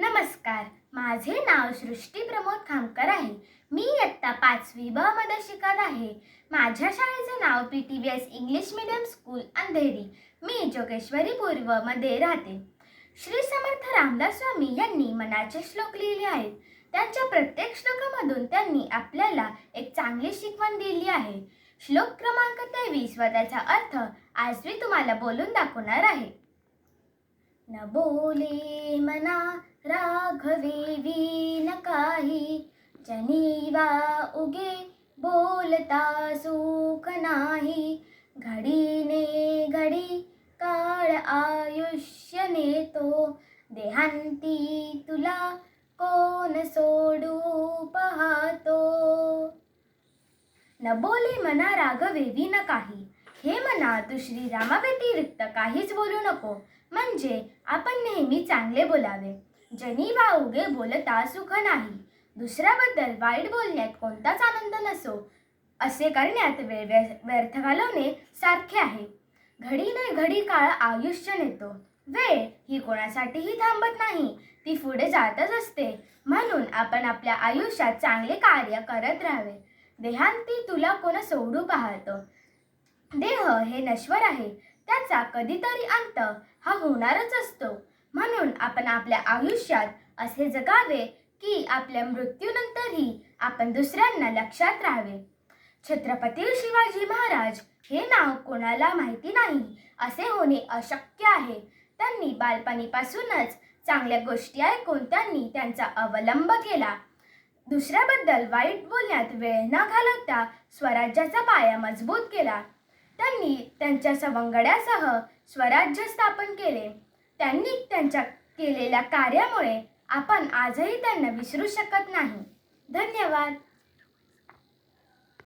नमस्कार. माझे नाव सृष्टी प्रमोद खामकर आहे. मी इयत्ता पाचवी ब मध्ये शिकत आहे. माझ्या शाळेचे नाव P T V S English medium school Andheri. मी जोगेश्वरी पूर्वमध्ये राहते. श्री समर्थ रामदास स्वामी यांनी मनाचे श्लोक लिहिले आहेत. त्यांच्या प्रत्येक श्लोकामधून त्यांनी आपल्याला एक चांगली शिकवण दिली आहे. श्लोक क्रमांक तेवीस व त्याचा अर्थ आज मी तुम्हाला बोलून दाखवणार आहे. न बोले मना राघवे न काही. जनीवा उगे बोलता सुख नाही. घडीने घडी काळ आयुष्य नेतो. देहांती तुला कोण सोडू पाहतो? न बोली मना राघवेवी न काही. हे म्हणा तू श्रीरामाव्यतिरिक्त काहीच बोलू नको. म्हणजे आपण नेहमी चांगले बोलावे. जनी वा उगे बोलता सुख नाही. दुसऱ्याबद्दल वाईट बोलण्यात कोणताच आनंद नसो. असे करण्यात वेळ व्य- व्यर्थ घालवणे सारखे आहे. घडीने घडी काळ आयुष्य नेतो. वेळ ही कोणासाठीही थांबत नाही. ती पुढे जातच असते. म्हणून आपण आपल्या आयुष्यात चांगले कार्य करत राहावे. देहांती तुला कोण सोडू पाहतो? देह हे नश्वर आहे. त्याचा कधीतरी अंत हा होणारच असतो. म्हणून आपण आपल्या आयुष्यात असे जगावे की आपल्या मृत्यूनंतरही आपण दुसऱ्यांना लक्षात राहावे. छत्रपती शिवाजी महाराज हे नाव कोणाला माहिती नाही असे होणे अशक्य आहे. त्यांनी बालपणीपासूनच चांगल्या गोष्टी ऐकून त्यांनी त्यांचा अवलंब केला. दुसऱ्याबद्दल वाईट बोलण्यात वेळ न घालवता स्वराज्याचा पाया मजबूत केला. त्यांनी त्यांच्या सवंगड्यासह स्वराज्य स्थापन केले. त्यांनी त्यांच्या केलेल्या कार्यामुळे आपण आजही त्यांना विसरू शकत नाही. धन्यवाद.